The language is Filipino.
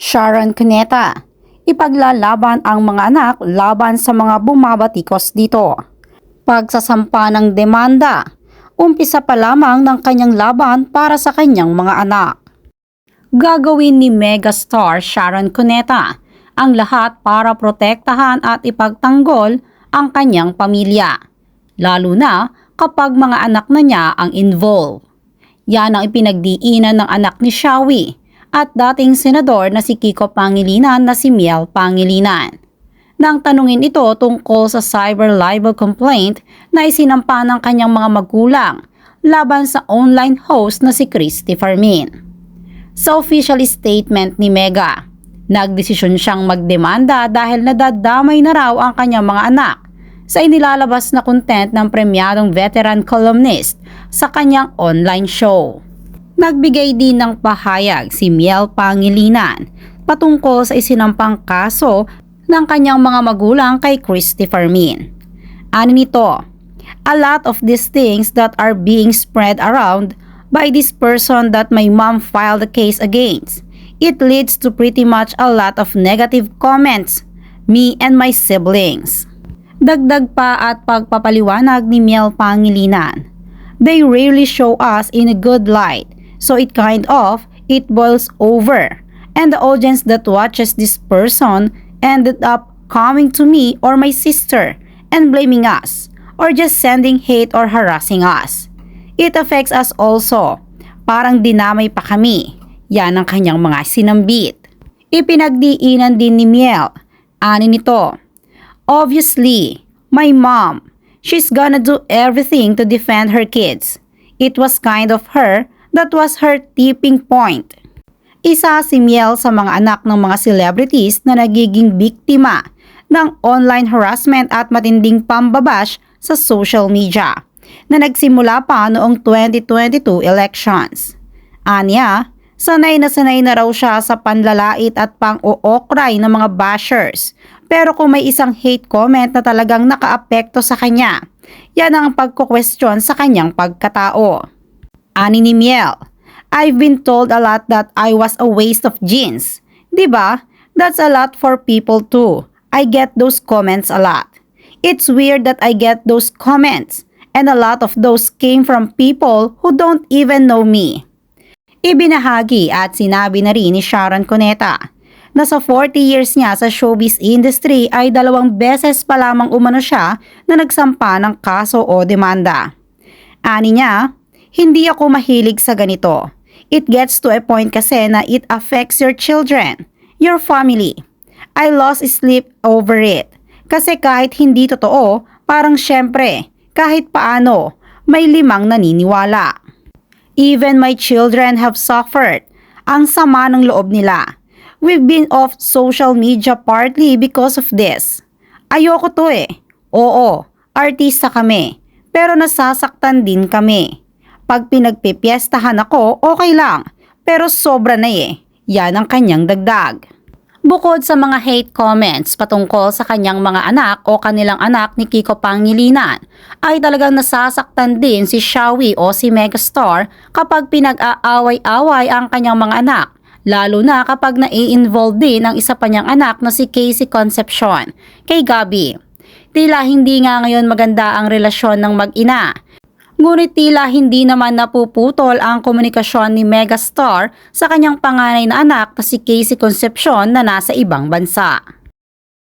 Sharon Cuneta, ipaglalaban ang mga anak laban sa mga bumabatikos dito. Pagsasampa ng demanda, umpisa pa lamang ng kanyang laban para sa kanyang mga anak. Gagawin ni megastar Sharon Cuneta ang lahat para protektahan at ipagtanggol ang kanyang pamilya, lalo na kapag mga anak na niya ang involved. Yan ang ipinagdiinan ng anak ni Shawi at dating senador na si Kiko Pangilinan na si Miel Pangilinan. Nang tanungin ito tungkol sa cyber libel complaint na isinampa ng kanyang mga magulang laban sa online host na si Christy Farmin. Sa official statement ni Mega, nagdesisyon siyang magdemanda dahil nadadamay na raw ang kanyang mga anak sa inilalabas na content ng premyadong veteran columnist sa kanyang online show. Nagbigay din ng pahayag si Miel Pangilinan patungkol sa isinampang kaso ng kanyang mga magulang kay Christy Farmin. Ano nito? A lot of these things that are being spread around by this person that my mom filed a case against. It leads to pretty much a lot of negative comments, me and my siblings. Dagdag pa at pagpapaliwanag ni Miel Pangilinan. They rarely show us in a good light, so it kind of, it boils over. And the audience that watches this person ended up coming to me or my sister and blaming us, or just sending hate or harassing us. It affects us also. Parang dinamay pa kami. Yan ang kanyang mga sinambit. Ipinagdiinan din ni Miel. Ani nito. Obviously, my mom, she's gonna do everything to defend her kids. It was kind of her that was her tipping point. Isa si Miel sa mga anak ng mga celebrities na nagiging biktima ng online harassment at matinding pambabash sa social media na nagsimula pa noong 2022 elections. Anya, sanay na sanay na raw siya sa panlalait at pang-uokray ng mga bashers. Pero kung may isang hate comment na talagang nakaapekto sa kanya, yan ang pagkukwestiyon sa kanyang pagkatao. Ani ni Miel, I've been told a lot that I was a waste of genes. 'Di ba? That's a lot for people too. I get those comments a lot. It's weird that I get those comments and a lot of those came from people who don't even know me. Ibinahagi at sinabi na rin ni Sharon Cuneta na sa 40 years niya sa showbiz industry ay dalawang beses pa lamang umano siya na nagsampa ng kaso o demanda. Ani niya, hindi ako mahilig sa ganito. It gets to a point kasi na it affects your children, your family. I lost sleep over it. Kasi kahit hindi totoo, parang syempre, kahit paano, may limang naniniwala. Even my children have suffered. Ang sama ng loob nila. We've been off social media partly because of this. Ayoko to eh. Oo, artista kami. Pero nasasaktan din kami. Pag pinagpipiestahan ako, okay lang. Pero sobra na eh. Yan ang kanyang dagdag. Bukod sa mga hate comments patungkol sa kanyang mga anak o kanilang anak ni Kiko Pangilinan, ay talagang nasasaktan din si Shawi o si Megastar kapag pinag-aaway-away ang kanyang mga anak, lalo na kapag nai-involve din ang isa pa niyang anak na si Casey Concepcion, kay Gabi. Tila hindi nga ngayon maganda ang relasyon ng mag-ina. Ngunit tila hindi naman napuputol ang komunikasyon ni Megastar sa kanyang panganay na anak na si Casey Concepcion na nasa ibang bansa.